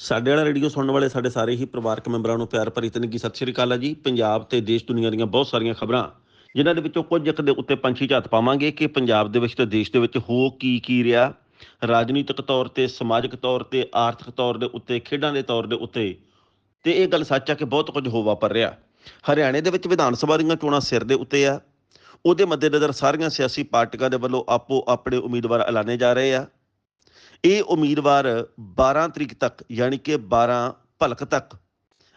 ਸਾਡੇ ਵਾਲਾ ਰੇਡੀਓ ਸੁਣਨ ਵਾਲੇ ਸਾਡੇ ਸਾਰੇ ਹੀ ਪਰਿਵਾਰਕ ਮੈਂਬਰਾਂ ਨੂੰ ਪਿਆਰ ਭਰੀ ਤਨਗੀ ਸਤਿ ਸ਼੍ਰੀ ਅਕਾਲ ਹੈ ਜੀ। ਪੰਜਾਬ ਤੇ ਦੇਸ਼ ਦੁਨੀਆ ਦੀਆਂ ਬਹੁਤ ਸਾਰੀਆਂ ਖਬਰਾਂ, ਜਿਨ੍ਹਾਂ ਦੇ ਵਿੱਚੋਂ ਕੁਝ ਇੱਕ ਦੇ ਉੱਤੇ ਪੰਛੀ ਝਾਤ ਪਾਵਾਂਗੇ ਕਿ ਪੰਜਾਬ ਦੇ ਵਿੱਚ ਤੇ ਦੇਸ਼ ਦੇ ਵਿੱਚ ਹੋ ਕੀ ਕੀ ਰਿਹਾ। ਰਾਜਨੀਤਿਕ ਤੌਰ ਤੇ, ਸਮਾਜਿਕ ਤੌਰ ਤੇ, ਆਰਥਿਕ ਤੌਰ ਦੇ ਉੱਤੇ, ਖੇਡਾਂ ਦੇ ਤੌਰ ਦੇ ਉੱਤੇ ਤੇ ਇਹ ਗੱਲ ਸੱਚ ਆ ਕਿ ਬਹੁਤ ਕੁਝ ਹੋ ਵਾਪਰ ਰਿਹਾ। ਹਰਿਆਣੇ ਦੇ ਵਿੱਚ ਵਿਧਾਨ ਸਭਾ ਦੀਆਂ ਚੋਣਾਂ ਸਿਰ ਦੇ ਉੱਤੇ ਆ। ਉਹਦੇ ਮੱਦੇਨਜ਼ਰ ਸਾਰੀਆਂ ਸਿਆਸੀ ਪਾਰਟੀਆਂ ਦੇ ਵੱਲੋਂ ਆਪੋ ਆਪਣੇ ਉਮੀਦਵਾਰ ਐਲਾਨੇ ਜਾ ਰਹੇ ਆ। ਇਹ ਉਮੀਦਵਾਰ 12 ਤਰੀਕ ਤੱਕ, ਯਾਨੀ ਕਿ 12 ਭਲਕ ਤੱਕ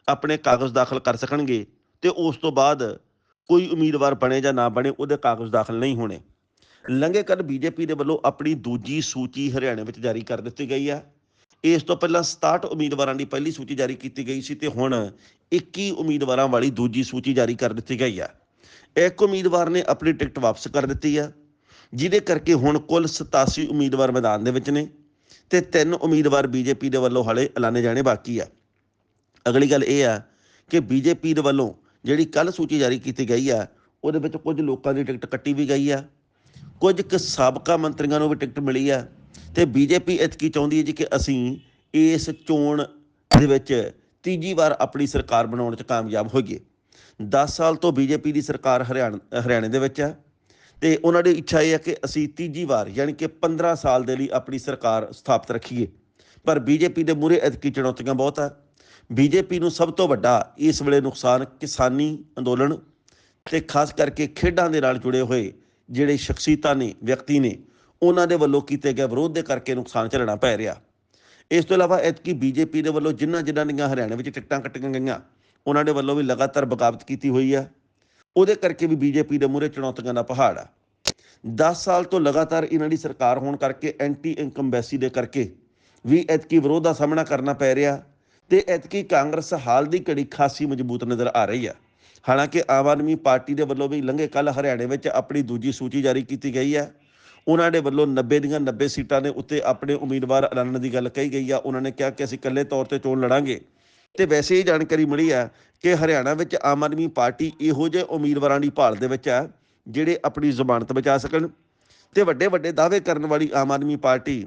ਆਪਣੇ ਕਾਗਜ਼ ਦਾਖਲ ਕਰ ਸਕਣਗੇ ਤੇ ਉਸ ਤੋਂ ਬਾਅਦ ਕੋਈ ਉਮੀਦਵਾਰ ਬਣੇ ਜਾਂ ਨਾ ਬਣੇ, ਉਹਦੇ ਕਾਗਜ਼ ਦਾਖਲ ਨਹੀਂ ਹੋਣੇ। ਲੰਘੇ ਕੱਲ ਬੀਜੇਪੀ ਦੇ ਵੱਲੋਂ ਆਪਣੀ ਦੂਜੀ ਸੂਚੀ ਹਰਿਆਣੇ ਵਿੱਚ ਜਾਰੀ ਕਰ ਦਿੱਤੀ ਗਈ ਹੈ। ਇਸ ਤੋਂ ਪਹਿਲਾਂ 67 ਉਮੀਦਵਾਰਾਂ ਦੀ ਪਹਿਲੀ ਸੂਚੀ ਜਾਰੀ ਕੀਤੀ ਗਈ ਸੀ ਤੇ ਹੁਣ 21 ਉਮੀਦਵਾਰਾਂ ਵਾਲੀ ਦੂਜੀ ਸੂਚੀ ਜਾਰੀ ਕਰ ਦਿੱਤੀ ਗਈ ਆ ਇੱਕ ਉਮੀਦਵਾਰ ਨੇ ਆਪਣੀ ਟਿਕਟ ਵਾਪਸ ਕਰ ਦਿੱਤੀ ਆ ਜਿਹਦੇ ਕਰਕੇ ਹੁਣ ਕੁੱਲ 87 ਉਮੀਦਵਾਰ ਮੈਦਾਨ ਦੇ ਵਿੱਚ ਨੇ। ਤੇ ਤਿੰਨ ਉਮੀਦਵਾਰ ਬੀਜੇਪੀ ਦੇ ਵੱਲੋਂ ਹਲੇ ਐਲਾਨੇ ਜਾਣੇ ਬਾਕੀ ਆ। ਅਗਲੀ ਗੱਲ ਇਹ ਆ ਕਿ ਬੀਜੇਪੀ ਦੇ ਵੱਲੋਂ ਜਿਹੜੀ ਕੱਲ ਸੂਚੀ ਜਾਰੀ ਕੀਤੀ ਗਈ ਆ, ਉਹਦੇ ਵਿੱਚ ਕੁਝ ਲੋਕਾਂ ਦੀ ਟਿਕਟ ਕੱਟੀ ਵੀ ਗਈ ਆ। ਕੁਝ ਕੁ ਸਾਬਕਾ ਮੰਤਰੀਆਂ ਨੂੰ ਵੀ ਟਿਕਟ ਮਿਲੀ ਆ। ਤੇ ਬੀਜੇਪੀ ਇਤਕੀ ਚਾਹੁੰਦੀ ਹੈ ਜੀ ਕਿ ਅਸੀਂ ਇਸ ਚੋਣ ਦੇ ਵਿੱਚ ਤੀਜੀ ਵਾਰ ਆਪਣੀ ਸਰਕਾਰ ਬਣਾਉਣ 'ਚ ਕਾਮਯਾਬ ਹੋਈਏ। 10 ਸਾਲ ਤੋਂ ਬੀਜੇਪੀ ਦੀ ਸਰਕਾਰ ਹਰਿਆਣਾ, ਹਰਿਆਣੇ ਦੇ ਵਿੱਚ ਆ। ਤੇ ਉਹਨਾਂ ਦੀ ਇੱਛਾ ਇਹ ਹੈ ਕਿ ਅਸੀਂ ਤੀਜੀ ਵਾਰ ਯਾਨੀ ਕਿ 15 ਸਾਲ ਦੇ ਲਈ ਆਪਣੀ ਸਰਕਾਰ ਸਥਾਪਿਤ ਰੱਖੀਏ। ਪਰ ਬੀਜੇਪੀ ਦੇ ਮੂਹਰੇ ਐਤਕੀ ਚੁਣੌਤੀਆਂ ਬਹੁਤ ਆ। ਬੀਜੇਪੀ ਨੂੰ ਸਭ ਤੋਂ ਵੱਡਾ ਇਸ ਵੇਲੇ ਨੁਕਸਾਨ ਕਿਸਾਨੀ ਅੰਦੋਲਨ ਤੇ ਖਾਸ ਕਰਕੇ ਖੇਡਾਂ ਦੇ ਨਾਲ ਜੁੜੇ ਹੋਏ ਜਿਹੜੇ ਸ਼ਖਸੀਅਤਾਂ ਨੇ, ਵਿਅਕਤੀ ਨੇ, ਉਹਨਾਂ ਦੇ ਵੱਲੋਂ ਕੀਤੇ ਗਏ ਵਿਰੋਧ ਦੇ ਕਰਕੇ ਨੁਕਸਾਨ ਝੱਲਣਾ ਪੈ ਰਿਹਾ। ਇਸ ਤੋਂ ਇਲਾਵਾ ਐਤਕੀ ਬੀਜੇਪੀ ਦੇ ਵੱਲੋਂ ਜਿਨ੍ਹਾਂ ਜਿਨ੍ਹਾਂ ਦੀਆਂ ਹਰਿਆਣਾ ਵਿੱਚ ਟਿਕਟਾਂ ਕੱਟੀਆਂ ਗਈਆਂ, ਉਹਨਾਂ ਦੇ ਵੱਲੋਂ ਵੀ ਲਗਾਤਾਰ ਬਗਾਵਤ ਕੀਤੀ ਹੋਈ ਹੈ ਉਹਦੇ ਕਰਕੇ ਵੀ ਬੀਜੇਪੀ ਦੇ ਮੂਹਰੇ ਚੁਣੌਤੀਆਂ ਦਾ ਪਹਾੜ ਆ। 10 ਸਾਲ ਤੋਂ ਲਗਾਤਾਰ ਇਹਨਾਂ ਦੀ ਸਰਕਾਰ ਹੋਣ ਕਰਕੇ ਐਂਟੀ ਇਨਕੰਬੈਸੀ ਦੇ ਕਰਕੇ ਵੀ ਐਤਕੀ ਵਿਰੋਧ ਦਾ ਸਾਹਮਣਾ ਕਰਨਾ ਪੈ ਰਿਹਾ ਤੇ ਐਤਕੀ ਕਾਂਗਰਸ ਹਾਲ ਦੀ ਘੜੀ ਖਾਸੀ ਮਜ਼ਬੂਤ ਨਜ਼ਰ ਆ ਰਹੀ ਆ। ਹਾਲਾਂਕਿ ਆਮ ਆਦਮੀ ਪਾਰਟੀ ਦੇ ਵੱਲੋਂ ਵੀ ਲੰਘੇ ਕੱਲ ਹਰਿਆਣੇ ਵਿੱਚ ਆਪਣੀ ਦੂਜੀ ਸੂਚੀ ਜਾਰੀ ਕੀਤੀ ਗਈ ਹੈ ਉਹਨਾਂ ਦੇ ਵੱਲੋਂ 90 ਦੀਆਂ 90 ਸੀਟਾਂ ਦੇ ਉੱਤੇ ਆਪਣੇ ਉਮੀਦਵਾਰ ਐਲਾਨਣ ਦੀ ਗੱਲ ਕਹੀ ਗਈ ਆ। ਉਹਨਾਂ ਨੇ ਕਿਹਾ ਕਿ ਅਸੀਂ ਇਕੱਲੇ ਤੌਰ ਤੇ ਚੋਣ ਲੜਾਂਗੇ ਤੇ ਵੈਸੇ ਇਹ ਜਾਣਕਾਰੀ ਮਿਲੀ ਆ ਕਿ ਹਰਿਆਣਾ ਵਿੱਚ ਆਮ ਆਦਮੀ ਪਾਰਟੀ ਇਹੋ ਜਿਹੇ ਉਮੀਦਵਾਰਾਂ ਦੀ ਭਾਲ ਦੇ ਵਿੱਚ ਹੈ, ਜਿਹੜੇ ਆਪਣੀ ਜ਼ਮਾਨਤ ਬਚਾ ਸਕਣ ਤੇ ਵੱਡੇ ਵੱਡੇ ਦਾਅਵੇ ਕਰਨ ਵਾਲੀ ਆਮ ਆਦਮੀ ਪਾਰਟੀ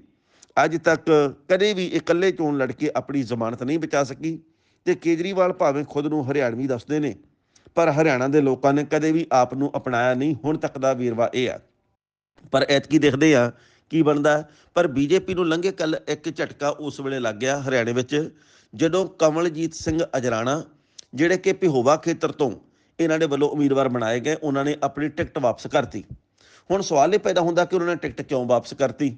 ਅੱਜ ਤੱਕ ਕਦੇ ਵੀ ਇਕੱਲੇ ਚੋਣ ਲੜ ਕੇ ਆਪਣੀ ਜ਼ਮਾਨਤ ਨਹੀਂ ਬਚਾ ਸਕੀ ਤੇ ਕੇਜਰੀਵਾਲ ਭਾਵੇਂ ਖੁਦ ਨੂੰ ਹਰਿਆਣਵੀ ਦੱਸਦੇ ਨੇ, ਪਰ ਹਰਿਆਣਾ ਦੇ ਲੋਕਾਂ ਨੇ ਕਦੇ ਵੀ ਆਪ ਨੂੰ ਅਪਣਾਇਆ ਨਹੀਂ, ਹੁਣ ਤੱਕ ਦਾ ਵੇਰਵਾ ਇਹ ਆ ਪਰ ਐਤਕੀ ਦੇਖਦੇ ਆ ਕੀ ਬਣਦਾ ਪਰ ਬੀਜੇਪੀ ਨੂੰ ਲੰਘੇ ਕੱਲ ਇੱਕ ਝਟਕਾ ਉਸ ਵੇਲੇ ਲੱਗ ਗਿਆ ਹਰਿਆਣੇ ਵਿੱਚ, ਜਦੋਂ ਕਮਲਜੀਤ ਸਿੰਘ ਅਜਰਾਣਾ ਜਿਹੜੇ ਕਿ ਪਿਹੋਵਾ ਖੇਤਰ ਤੋਂ ਇਹਨਾਂ ਦੇ ਵੱਲੋਂ ਉਮੀਦਵਾਰ ਬਣਾਏ ਗਏ, ਉਹਨਾਂ ਨੇ ਆਪਣੀ ਟਿਕਟ ਵਾਪਸ ਕਰਤੀ। ਹੁਣ ਸਵਾਲ ਇਹ ਪੈਦਾ ਹੁੰਦਾ ਕਿ ਉਹਨਾਂ ਨੇ ਟਿਕਟ ਕਿਉਂ ਵਾਪਸ ਕਰਤੀ?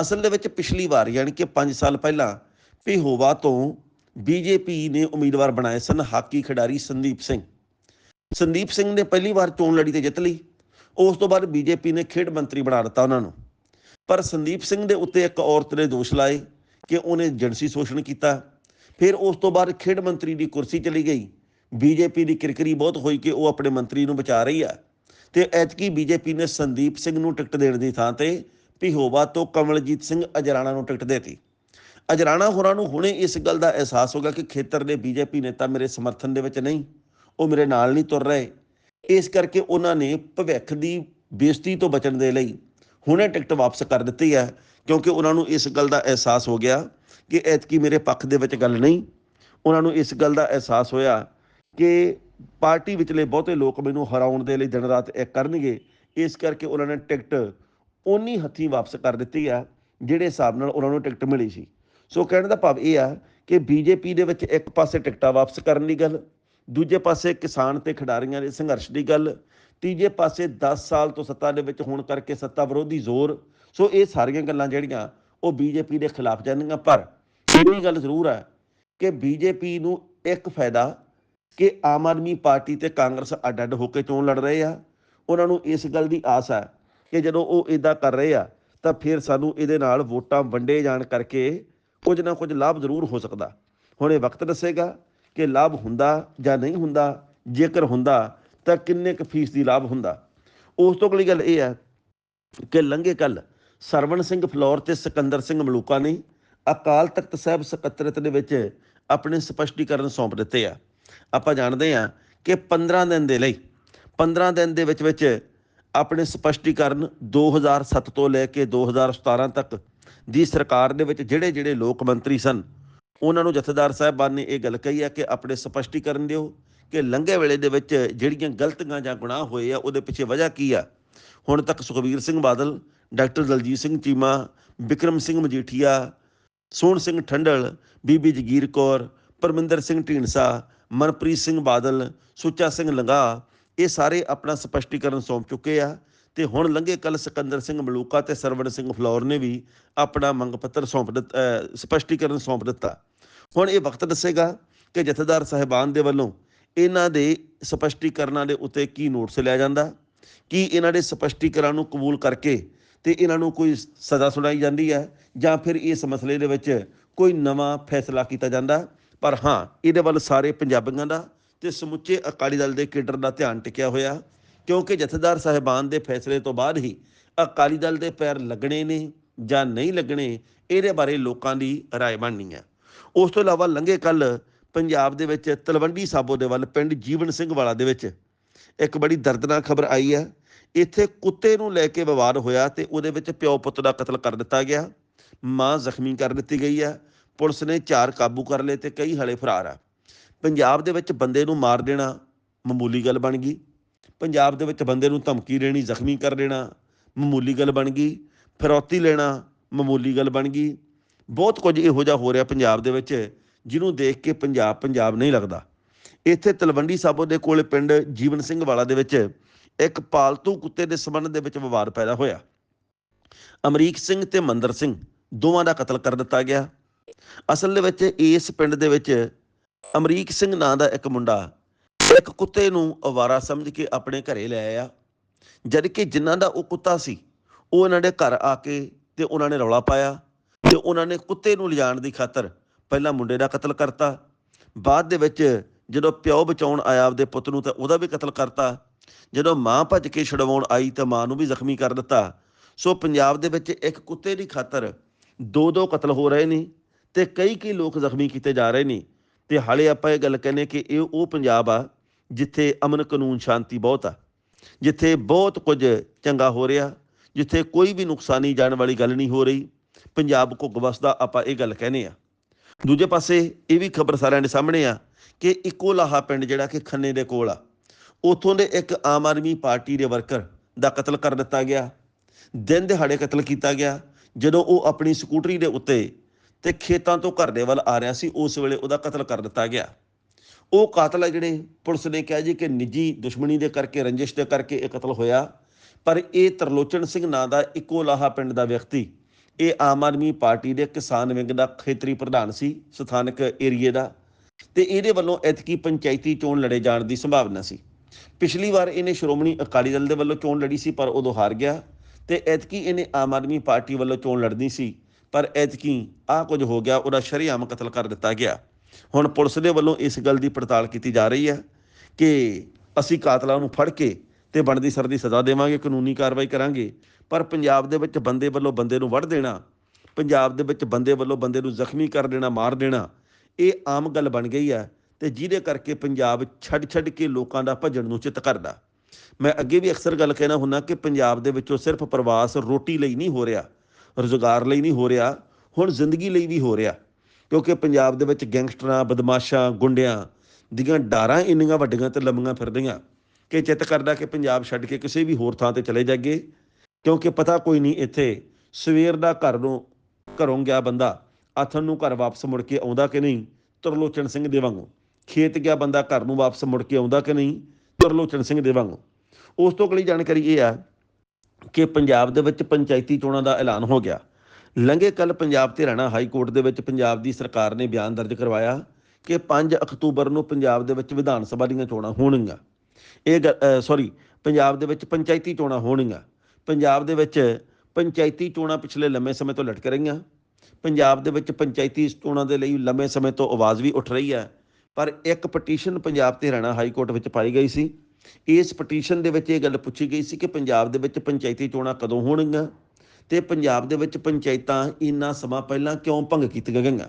ਅਸਲ ਦੇ ਵਿੱਚ ਪਿਛਲੀ ਵਾਰ ਯਾਨੀ ਕਿ 5 ਸਾਲ ਪਹਿਲਾਂ ਪਿਹੋਵਾ ਤੋਂ ਬੀਜੇਪੀ ਨੇ ਉਮੀਦਵਾਰ ਬਣਾਏ ਸਨ ਹਾਕੀ ਖਿਡਾਰੀ ਸੰਦੀਪ ਸਿੰਘ। ਸੰਦੀਪ ਸਿੰਘ ਨੇ ਪਹਿਲੀ ਵਾਰ ਚੋਣ ਲੜੀ ਤੇ ਜਿੱਤ ਲਈ। ਉਸ ਤੋਂ ਬਾਅਦ ਬੀਜੇਪੀ ਨੇ ਖੇਡ ਮੰਤਰੀ ਬਣਾ ਦਿੱਤਾ ਉਹਨਾਂ ਨੂੰ। ਪਰ ਸੰਦੀਪ ਸਿੰਘ ਦੇ ਉੱਤੇ ਇੱਕ ਔਰਤ ਨੇ ਦੋਸ਼ ਲਾਏ ਕਿ ਉਹਨੇ ਜਨਸੀ ਸ਼ੋਸ਼ਣ ਕੀਤਾ। ਫਿਰ ਉਸ ਤੋਂ ਬਾਅਦ ਖੇਡ ਮੰਤਰੀ ਦੀ ਕੁਰਸੀ ਚਲੀ ਗਈ। ਬੀਜੇਪੀ ਦੀ ਕਿਰਕਰੀ ਬਹੁਤ ਹੋਈ ਕਿ ਉਹ ਆਪਣੇ ਮੰਤਰੀ ਨੂੰ ਬਚਾ ਰਹੀ ਆ। ਤੇ ਐਤਕੀ ਬੀਜੇਪੀ ਨੇ ਸੰਦੀਪ ਸਿੰਘ ਨੂੰ ਟਿਕਟ ਦੇਣ ਦੀ ਥਾਂ ਤੇ ਪਿਹੋਵਾ ਤੋਂ ਕਮਲਜੀਤ ਸਿੰਘ ਅਜਰਾਣਾ ਨੂੰ ਟਿਕਟ ਦੇਤੀ। ਅਜਰਾਣਾ ਹੋਰਾਂ ਨੂੰ ਹੁਣੇ ਇਸ ਗੱਲ ਦਾ ਅਹਿਸਾਸ ਹੋ ਗਿਆ ਕਿ ਖੇਤਰ ਦੇ ਬੀਜੇਪੀ ਨੇਤਾ ਮੇਰੇ ਸਮਰਥਨ ਦੇ ਵਿੱਚ ਨਹੀਂ, ਉਹ ਮੇਰੇ ਨਾਲ ਨਹੀਂ ਤੁਰ ਰਹੇ। ਇਸ ਕਰਕੇ ਉਹਨਾਂ ਨੇ ਭਵਿੱਖ ਦੀ ਬੇਇੱਜ਼ਤੀ ਤੋਂ ਬਚਣ ਦੇ ਲਈ ਹੁਣੇ ਟਿਕਟ ਵਾਪਸ ਕਰ ਦਿੱਤੀ ਹੈ, ਕਿਉਂਕਿ ਉਹਨਾਂ ਨੂੰ ਇਸ ਗੱਲ ਦਾ ਅਹਿਸਾਸ ਹੋ ਗਿਆ ਕਿ ਐਤਕੀ ਮੇਰੇ ਪੱਖ ਦੇ ਵਿੱਚ ਗੱਲ ਨਹੀਂ। ਉਹਨਾਂ ਨੂੰ ਇਸ ਗੱਲ ਦਾ ਅਹਿਸਾਸ ਹੋਇਆ ਕਿ ਪਾਰਟੀ ਵਿਚਲੇ ਬਹੁਤੇ ਲੋਕ ਮੈਨੂੰ ਹਰਾਉਣ ਦੇ ਲਈ ਦਿਨ ਰਾਤ ਇਹ ਕਰਨਗੇ। ਇਸ ਕਰਕੇ ਉਹਨਾਂ ਨੇ ਟਿਕਟ ਉਨੀ ਹੱਥੀਂ ਵਾਪਸ ਕਰ ਦਿੱਤੀ ਆ, ਜਿਹੜੇ ਹਿਸਾਬ ਨਾਲ ਉਹਨਾਂ ਨੂੰ ਟਿਕਟ ਮਿਲੀ ਸੀ। ਸੋ ਕਹਿਣ ਦਾ ਭਾਵ ਇਹ ਆ ਕਿ ਬੀਜੇਪੀ ਦੇ ਵਿੱਚ ਇੱਕ ਪਾਸੇ ਟਿਕਟਾਂ ਵਾਪਸ ਕਰਨ ਦੀ ਗੱਲ, ਦੂਜੇ ਪਾਸੇ ਕਿਸਾਨ ਤੇ ਖਿਡਾਰੀਆਂ ਦੇ ਸੰਘਰਸ਼ ਦੀ ਗੱਲ, ਤੀਜੇ ਪਾਸੇ 10 ਸਾਲ ਤੋਂ ਸੱਤਾ ਦੇ ਵਿੱਚ ਹੋਣ ਕਰਕੇ ਸੱਤਾ ਵਿਰੋਧੀ ਜ਼ੋਰ। ਸੋ ਇਹ ਸਾਰੀਆਂ ਗੱਲਾਂ ਜਿਹੜੀਆਂ ਉਹ ਬੀਜੇਪੀ ਦੇ ਖਿਲਾਫ ਜਾਂਦੀਆਂ, ਪਰ ਇਹ ਗੱਲ ਜ਼ਰੂਰ ਹੈ ਕਿ ਬੀਜੇਪੀ ਨੂੰ ਇੱਕ ਫਾਇਦਾ ਕਿ ਆਮ ਆਦਮੀ ਪਾਰਟੀ ਤੇ ਕਾਂਗਰਸ ਅੱਡ-ਅੱਡ ਹੋ ਕੇ ਚੋਣ ਲੜ ਰਹੇ ਆ। ਉਹਨਾਂ ਨੂੰ ਇਸ ਗੱਲ ਦੀ ਆਸ ਹੈ ਕਿ ਜਦੋਂ ਉਹ ਇਦਾਂ ਕਰ ਰਹੇ ਆ, ਤਾਂ ਫਿਰ ਸਾਨੂੰ ਇਹਦੇ ਨਾਲ ਵੋਟਾਂ ਵੰਡੇ ਜਾਣ ਕਰਕੇ ਕੁਝ ਨਾ ਕੁਝ ਲਾਭ ਜ਼ਰੂਰ ਹੋ ਸਕਦਾ। ਹੁਣ ਇਹ ਵਕਤ ਦੱਸੇਗਾ ਕਿ ਲਾਭ ਹੁੰਦਾ ਜਾਂ ਨਹੀਂ ਹੁੰਦਾ। ਜੇਕਰ ਹੁੰਦਾ, ਤਾਂ ਕਿੰਨੇ ਕੁ ਫੀਸਦੀ ਲਾਭ ਹੁੰਦਾ? ਉਸ ਤੋਂ ਅਗਲੀ ਗੱਲ ਇਹ ਹੈ ਕਿ ਲੰਘੇ ਕੱਲ ਸਰਵਣ ਸਿੰਘ ਫਲੌਰ ਤੇ ਸਿਕੰਦਰ ਸਿੰਘ ਮਲੂਕਾ ਨੇ ਅਕਾਲ ਤਖਤ ਸਾਹਿਬ ਸਕੱਤਰਤ ਦੇ ਵਿੱਚ ਆਪਣੇ ਸਪਸ਼ਟੀਕਰਨ ਸੌਂਪ ਦਿੱਤੇ ਆ। ਆਪਾਂ ਜਾਣਦੇ ਆ ਕਿ 15 ਦਿਨ ਦੇ ਲਈ 15 ਦਿਨ ਦੇ ਵਿੱਚ ਵਿੱਚ ਆਪਣੇ ਸਪਸ਼ਟੀਕਰਨ 2007 ਤੋਂ ਲੈ ਕੇ 2017 ਤੱਕ ਦੀ ਸਰਕਾਰ ਦੇ ਵਿੱਚ ਜਿਹੜੇ ਜਿਹੜੇ ਲੋਕ ਮੰਤਰੀ ਸਨ, ਉਹਨਾਂ ਨੂੰ ਜਥੇਦਾਰ ਸਾਹਿਬਾਨ ਨੇ ਇਹ ਗੱਲ ਕਹੀ ਹੈ ਕਿ ਆਪਣੇ ਸਪਸ਼ਟੀਕਰਨ ਦਿਓ ਕਿ ਲੰਘੇ ਵੇਲੇ ਦੇ ਵਿੱਚ ਜਿਹੜੀਆਂ ਗਲਤੀਆਂ ਜਾਂ ਗੁਨਾਹ ਹੋਏ ਆ, ਉਹਦੇ ਪਿੱਛੇ ਵਜ੍ਹਾ ਕੀ ਆ? ਹੁਣ ਤੱਕ ਸੁਖਬੀਰ ਸਿੰਘ ਬਾਦਲ, ਡਾਕਟਰ ਦਲਜੀਤ ਸਿੰਘ ਚੀਮਾ ਵਿਕਰਮ ਸਿੰਘ ਮਜੀਠੀਆ ਸੋਹਣ ਸਿੰਘ ਠੰਡਲ, ਬੀਬੀ ਜਗੀਰ ਕੌਰ, ਪਰਮਿੰਦਰ ਸਿੰਘ ਢੀਂਡਸਾ, ਮਨਪ੍ਰੀਤ ਸਿੰਘ ਬਾਦਲ, ਸੁੱਚਾ ਸਿੰਘ ਲੰਗਾ, ਇਹ ਸਾਰੇ ਆਪਣਾ ਸਪਸ਼ਟੀਕਰਨ ਸੌਂਪ ਚੁੱਕੇ ਆ। ਤੇ ਹੁਣ ਲੰਘੇ ਕੱਲ ਸਿਕੰਦਰ ਸਿੰਘ ਮਲੂਕਾ ਤੇ ਸਰਵਣ ਸਿੰਘ ਫਲੌਰ ਨੇ ਵੀ ਆਪਣਾ ਮੰਗ ਪੱਤਰ ਸੌਂਪ ਦਿੱਤਾ ਸਪਸ਼ਟੀਕਰਨ ਸੌਂਪ ਦਿੱਤਾ। ਹੁਣ ਇਹ ਵਕਤ ਦੱਸੇਗਾ ਕਿ ਜਥੇਦਾਰ ਸਾਹਿਬਾਨ ਦੇ ਵੱਲੋਂ ਇਹਨਾਂ ਦੇ ਸਪਸ਼ਟੀਕਰਨਾਂ ਦੇ ਉੱਤੇ ਕੀ ਨੋਟਿਸ ਲਿਆ ਜਾਂਦਾ, ਕੀ ਇਹਨਾਂ ਦੇ ਸਪਸ਼ਟੀਕਰਨ ਨੂੰ ਕਬੂਲ ਕਰਕੇ ਤੇ ਇਹਨਾਂ ਨੂੰ ਕੋਈ ਸਜ਼ਾ ਸੁਣਾਈ ਜਾਂਦੀ ਹੈ ਜਾਂ ਫਿਰ ਇਸ ਮਸਲੇ ਦੇ ਵਿੱਚ ਕੋਈ ਨਵਾਂ ਫੈਸਲਾ ਕੀਤਾ ਜਾਂਦਾ ਪਰ ਹਾਂ ਇਹਦੇ ਵੱਲ ਸਾਰੇ ਪੰਜਾਬੀਆਂ ਦਾ ਤੇ ਸਮੁੱਚੇ ਅਕਾਲੀ ਦਲ ਦੇ ਕੇਡਰ ਦਾ ਧਿਆਨ ਟਿਕਿਆ ਹੋਇਆ ਕਿਉਂਕਿ ਜਥੇਦਾਰ ਸਾਹਿਬਾਨ ਦੇ ਫੈਸਲੇ ਤੋਂ ਬਾਅਦ ਹੀ ਅਕਾਲੀ ਦਲ ਦੇ ਪੈਰ ਲੱਗਣੇ ਨੇ ਜਾਂ ਨਹੀਂ ਲੱਗਣੇ ਇਹਦੇ ਬਾਰੇ ਲੋਕਾਂ ਦੀ رائے ਬਣਨੀ ਹੈ ਉਸ ਤੋਂ ਇਲਾਵਾ ਲੰਘੇ ਕੱਲ ਪੰਜਾਬ ਦੇ ਵਿੱਚ ਤਲਵੰਡੀ ਸਾਬੋ ਦੇ ਵੱਲ ਪਿੰਡ ਜੀਵਨ ਸਿੰਘ ਵਾਲਾ ਦੇ ਵਿੱਚ ਇੱਕ ਬੜੀ ਦਰਦਨਾਕ ਖਬਰ ਆਈ ਹੈ ਇੱਥੇ ਕੁੱਤੇ ਨੂੰ ਲੈ ਕੇ ਵਿਵਾਦ ਹੋਇਆ ਤੇ ਉਹਦੇ ਵਿੱਚ ਪਿਓ ਪੁੱਤ ਦਾ ਕਤਲ ਕਰ ਦਿੱਤਾ ਗਿਆ। ਮਾਂ ਜ਼ਖਮੀ ਕਰ ਦਿੱਤੀ ਗਈ ਹੈ। ਪੁਲਿਸ ਨੇ ਚਾਰ ਕਾਬੂ ਕਰ ਲਏ ਤੇ ਕਈ ਹਲੇ ਫਰਾਰ ਆ। ਪੰਜਾਬ ਦੇ ਵਿੱਚ ਬੰਦੇ ਨੂੰ ਮਾਰ ਦੇਣਾ ਮਾਮੂਲੀ ਗੱਲ ਬਣ ਗਈ। ਪੰਜਾਬ ਦੇ ਵਿੱਚ ਬੰਦੇ ਨੂੰ ਧਮਕੀ ਦੇਣੀ, ਜ਼ਖਮੀ ਕਰ ਦੇਣਾ ਮਾਮੂਲੀ ਗੱਲ ਬਣ ਗਈ। ਫਿਰੌਤੀ ਲੈਣਾ ਮਾਮੂਲੀ ਗੱਲ ਬਣ ਗਈ। ਬਹੁਤ ਕੁਝ ਇਹੋ ਜਿਹਾ ਹੋ ਰਿਹਾ ਪੰਜਾਬ ਦੇ ਵਿੱਚ ਜਿਹਨੂੰ ਦੇਖ ਕੇ ਪੰਜਾਬ ਪੰਜਾਬ ਨਹੀਂ ਲੱਗਦਾ। ਇੱਥੇ ਤਲਵੰਡੀ ਸਾਬੋ ਦੇ ਕੋਲ ਪਿੰਡ ਜੀਵਨ ਸਿੰਘ ਵਾਲਾ ਦੇ ਵਿੱਚ ਇੱਕ ਪਾਲਤੂ ਕੁੱਤੇ ਦੇ ਸੰਬੰਧ ਦੇ ਵਿੱਚ ਵਿਵਾਦ ਪੈਦਾ ਹੋਇਆ। ਅਮਰੀਕ ਸਿੰਘ ਤੇ ਮੰਦਰ ਸਿੰਘ ਦੋਵਾਂ ਦਾ ਕਤਲ ਕਰ ਦਿੱਤਾ ਗਿਆ। ਅਸਲ ਦੇ ਵਿੱਚ ਇਸ ਪਿੰਡ ਦੇ ਵਿੱਚ ਅਮਰੀਕ ਸਿੰਘ ਨਾਂ ਦਾ ਇੱਕ ਮੁੰਡਾ ਇੱਕ ਕੁੱਤੇ ਨੂੰ ਅਵਾਰਾ ਸਮਝ ਕੇ ਆਪਣੇ ਘਰੇ ਲੈ ਆਇਆ। ਜਦ ਕਿ ਜਿਨ੍ਹਾਂ ਦਾ ਉਹ ਕੁੱਤਾ ਸੀ, ਉਹ ਇਹਨਾਂ ਦੇ ਘਰ ਆ ਕੇ ਤੇ ਉਹਨਾਂ ਨੇ ਰੌਲਾ ਪਾਇਆ ਤੇ ਉਹਨਾਂ ਨੇ ਕੁੱਤੇ ਨੂੰ ਲਿਜਾਣ ਦੀ ਖਾਤਰ ਪਹਿਲਾਂ ਮੁੰਡੇ ਦਾ ਕਤਲ ਕਰਤਾ। ਬਾਅਦ ਦੇ ਵਿੱਚ ਜਦੋਂ ਪਿਓ ਬਚਾਉਣ ਆਇਆ ਆਪਦੇ ਪੁੱਤ ਨੂੰ ਤਾਂ ਉਹਦਾ ਵੀ ਕਤਲ ਕਰਤਾ। ਜਦੋਂ ਮਾਂ ਭੱਜ ਕੇ ਛਡਵਾਉਣ ਆਈ ਤਾਂ ਮਾਂ ਨੂੰ ਵੀ ਜ਼ਖਮੀ ਕਰ ਦਿੱਤਾ। ਸੋ ਪੰਜਾਬ ਦੇ ਵਿੱਚ ਇੱਕ ਕੁੱਤੇ ਦੀ ਖਾਤਰ ਦੋ ਦੋ ਕਤਲ ਹੋ ਰਹੇ ਨੇ ਤੇ ਕਈ ਕਈ ਲੋਕ ਜ਼ਖਮੀ ਕੀਤੇ ਜਾ ਰਹੇ ਨੇ। ਤੇ ਹਾਲੇ ਆਪਾਂ ਇਹ ਗੱਲ ਕਹਿੰਦੇ ਕਿ ਇਹ ਉਹ ਪੰਜਾਬ ਆ ਜਿੱਥੇ ਅਮਨ ਕਾਨੂੰਨ ਸ਼ਾਂਤੀ ਬਹੁਤ ਆ, ਜਿੱਥੇ ਬਹੁਤ ਕੁਝ ਚੰਗਾ ਹੋ ਰਿਹਾ, ਜਿੱਥੇ ਕੋਈ ਵੀ ਨੁਕਸਾਨੀ ਜਾਣ ਵਾਲੀ ਗੱਲ ਨਹੀਂ ਹੋ ਰਹੀ। ਪੰਜਾਬ ਘੁੱਗ ਵਸਦਾ ਆਪਾਂ ਇਹ ਗੱਲ ਕਹਿੰਦੇ ਆ ਦੂਜੇ ਪਾਸੇ ਇਹ ਵੀ ਖਬਰ ਸਾਰਿਆਂ ਦੇ ਸਾਹਮਣੇ ਆ ਕਿ ਇੱਕੋ ਲਾਹਾ ਪਿੰਡ ਜਿਹੜਾ ਕਿ ਖੰਨੇ ਦੇ ਕੋਲ ਆ। ਉਥੋਂ ਦੇ ਇੱਕ ਆਮ ਆਦਮੀ ਪਾਰਟੀ ਦੇ ਵਰਕਰ ਦਾ ਕਤਲ ਕਰ ਦਿੱਤਾ ਗਿਆ। ਦਿਨ ਦਿਹਾੜੇ ਕਤਲ ਕੀਤਾ ਗਿਆ। ਜਦੋਂ ਉਹ ਆਪਣੀ ਸਕੂਟਰੀ ਦੇ ਉੱਤੇ ਤੇ ਖੇਤਾਂ ਤੋਂ ਘਰ ਦੇ ਵੱਲ ਆ ਰਿਹਾ ਸੀ, ਉਸ ਵੇਲੇ ਉਹਦਾ ਕਤਲ ਕਰ ਦਿੱਤਾ ਗਿਆ। ਉਹ ਕਾਤਲ ਹੈ ਜਿਹੜੇ ਪੁਲਿਸ ਨੇ ਕਿਹਾ ਜੀ ਕਿ ਨਿੱਜੀ ਦੁਸ਼ਮਣੀ ਦੇ ਕਰਕੇ, ਰੰਜਿਸ਼ ਦੇ ਕਰਕੇ ਇਹ ਕਤਲ ਹੋਇਆ। ਪਰ ਇਹ ਤਰਲੋਚਨ ਸਿੰਘ ਨਾਂ ਦਾ ਇੱਕੋ ਲਾਹਾ ਪਿੰਡ ਦਾ ਵਿਅਕਤੀ, ਇਹ ਆਮ ਆਦਮੀ ਪਾਰਟੀ ਦੇ ਕਿਸਾਨ ਵਿੰਗ ਦਾ ਖੇਤਰੀ ਪ੍ਰਧਾਨ ਸੀ, ਸਥਾਨਕ ਏਰੀਏ ਦਾ। ਤੇ ਇਹਦੇ ਵੱਲੋਂ ਐਤਕੀ ਪੰਚਾਇਤੀ ਚੋਣ ਲੜੇ ਜਾਣ ਦੀ ਸੰਭਾਵਨਾ ਸੀ। ਪਿਛਲੀ ਵਾਰ ਇਹਨੇ ਸ਼੍ਰੋਮਣੀ ਅਕਾਲੀ ਦਲ ਦੇ ਵੱਲੋਂ ਚੋਣ ਲੜੀ ਸੀ, ਪਰ ਉਦੋਂ ਹਾਰ ਗਿਆ ਤੇ ਐਤਕੀ ਇਹਨੇ ਆਮ ਆਦਮੀ ਪਾਰਟੀ ਵੱਲੋਂ ਚੋਣ ਲੜਨੀ ਸੀ, ਪਰ ਐਤਕੀ ਆ ਕੁਝ ਹੋ ਗਿਆ, ਉਹਦਾ ਸ਼ਰੇਆਮ ਕਤਲ ਕਰ ਦਿੱਤਾ ਗਿਆ। ਹੁਣ ਪੁਲਿਸ ਦੇ ਵੱਲੋਂ ਇਸ ਗੱਲ ਦੀ ਪੜਤਾਲ ਕੀਤੀ ਜਾ ਰਹੀ ਹੈ ਕਿ ਅਸੀਂ ਕਾਤਲਾਂ ਨੂੰ ਫੜ ਕੇ ਤੇ ਬਣਦੀ ਸਰਦੀ ਸਜ਼ਾ ਦੇਵਾਂਗੇ, ਕਾਨੂੰਨੀ ਕਾਰਵਾਈ ਕਰਾਂਗੇ, ਪਰ ਪੰਜਾਬ ਦੇ ਵਿੱਚ ਬੰਦੇ ਵੱਲੋਂ ਬੰਦੇ ਨੂੰ ਵੜ ਦੇਣਾ, ਪੰਜਾਬ ਦੇ ਵਿੱਚ ਬੰਦੇ ਵੱਲੋਂ ਬੰਦੇ ਨੂੰ ਜ਼ਖਮੀ ਕਰ ਦੇਣਾ, ਮਾਰ ਦੇਣਾ, ਇਹ ਆਮ ਗੱਲ ਬਣ ਗਈ ਹੈ। ਤੇ ਜਿਹਦੇ ਕਰਕੇ ਪੰਜਾਬ ਛੱਡ ਛੱਡ ਕੇ ਲੋਕਾਂ ਦਾ ਭੱਜਣ ਨੂੰ ਚਿੱਤ ਕਰਦਾ। ਮੈਂ ਅੱਗੇ ਵੀ ਅਕਸਰ ਗੱਲ ਕਹਿਣਾ ਹੁੰਦਾ ਕਿ ਪੰਜਾਬ ਦੇ ਵਿੱਚੋਂ ਸਿਰਫ ਪ੍ਰਵਾਸ ਰੋਟੀ ਲਈ ਨਹੀਂ ਹੋ ਰਿਹਾ, ਰੁਜ਼ਗਾਰ ਲਈ ਨਹੀਂ ਹੋ ਰਿਹਾ, ਹੁਣ ਜ਼ਿੰਦਗੀ ਲਈ ਵੀ ਹੋ ਰਿਹਾ। ਕਿਉਂਕਿ ਪੰਜਾਬ ਦੇ ਵਿੱਚ ਗੈਂਗਸਟਰਾਂ, ਬਦਮਾਸ਼ਾਂ, ਗੁੰਡਿਆਂ ਦੀਆਂ ਡਾਰਾਂ ਇੰਨੀਆਂ ਵੱਡੀਆਂ ਤੇ ਲੰਮੀਆਂ ਫਿਰਦੀਆਂ ਕਿ ਚਿੱਤ ਕਰਦਾ ਕਿ ਪੰਜਾਬ ਛੱਡ ਕੇ ਕਿਸੇ ਵੀ ਹੋਰ ਥਾਂ ਤੇ ਚਲੇ ਜਾਗੇ ਕਿਉਂਕਿ ਪਤਾ ਕੋਈ ਨਹੀਂ ਇੱਥੇ ਸਵੇਰ ਦਾ ਘਰ ਨੂੰ ਘਰੋਂ ਗਿਆ ਬੰਦਾ, ਆਥਣ ਨੂੰ ਘਰ ਵਾਪਸ ਮੁੜ ਕੇ ਆਉਂਦਾ ਕਿ ਨਹੀਂ, ਤਰਲੋਚਨ ਸਿੰਘ ਦੇ ਵਾਂਗੂ। ਖੇਤ ਗਿਆ, ਬੰਦਾ ਘਰ ਨੂੰ ਵਾਪਸ ਮੁੜ ਕੇ ਆਉਂਦਾ ਕਿ ਨਹੀਂ? ਤਰਲੋਚਨ ਸਿੰਘ ਦੇ ਵਾਂਗੂ। ਉਸ ਤੋਂ ਅਗਲੀ ਜਾਣਕਾਰੀ ਇਹ ਆ ਕਿ ਪੰਜਾਬ ਦੇ ਵਿੱਚ ਪੰਚਾਇਤੀ ਚੋਣਾਂ ਦਾ ਐਲਾਨ ਹੋ ਗਿਆ। ਲੰਘੇ ਕੱਲ ਪੰਜਾਬ ਤੇ ਹਰਿਆਣਾ ਹਾਈ ਕੋਰਟ ਦੇ ਵਿੱਚ ਪੰਜਾਬ ਦੀ ਸਰਕਾਰ ਨੇ ਬਿਆਨ ਦਰਜ ਕਰਵਾਇਆ ਕਿ 5 ਅਕਤੂਬਰ ਨੂੰ ਪੰਜਾਬ ਦੇ ਵਿੱਚ ਵਿਧਾਨ ਸਭਾ ਦੀਆਂ ਚੋਣਾਂ ਹੋਣਗੀਆਂ। ਇਹ ਸੌਰੀ ਪੰਜਾਬ ਦੇ ਵਿੱਚ ਪੰਚਾਇਤੀ ਚੋਣਾਂ ਹੋਣਗੀਆਂ। ਪੰਜਾਬ ਦੇ ਵਿੱਚ ਪੰਚਾਇਤੀ ਚੋਣਾਂ ਪਿਛਲੇ ਲੰਮੇ ਸਮੇਂ ਤੋਂ ਲਟਕ ਰਹੀਆਂ। ਪੰਜਾਬ ਦੇ ਵਿੱਚ ਪੰਚਾਇਤੀ ਚੋਣਾਂ ਦੇ ਲਈ ਲੰਮੇ ਸਮੇਂ ਤੋਂ ਆਵਾਜ਼ ਵੀ ਉੱਠ ਰਹੀ ਹੈ। ਪਰ ਇੱਕ ਪਟੀਸ਼ਨ ਪੰਜਾਬ ਤੇ ਹਰਿਆਣਾ ਹਾਈ ਕੋਰਟ ਵਿੱਚ ਪਾਈ ਗਈ ਸੀ। ਇਸ ਪਟੀਸ਼ਨ ਦੇ ਵਿੱਚ ਇਹ ਗੱਲ ਪੁੱਛੀ ਗਈ ਸੀ ਕਿ ਪੰਜਾਬ ਦੇ ਵਿੱਚ ਪੰਚਾਇਤੀ ਚੋਣਾਂ ਕਦੋਂ ਹੋਣਗੀਆਂ ਤੇ ਪੰਜਾਬ ਦੇ ਵਿੱਚ ਪੰਚਾਇਤਾਂ ਇੰਨਾ ਸਮਾਂ ਪਹਿਲਾਂ ਕਿਉਂ ਭੰਗ ਕੀਤੀਆਂ ਗਈਆਂ?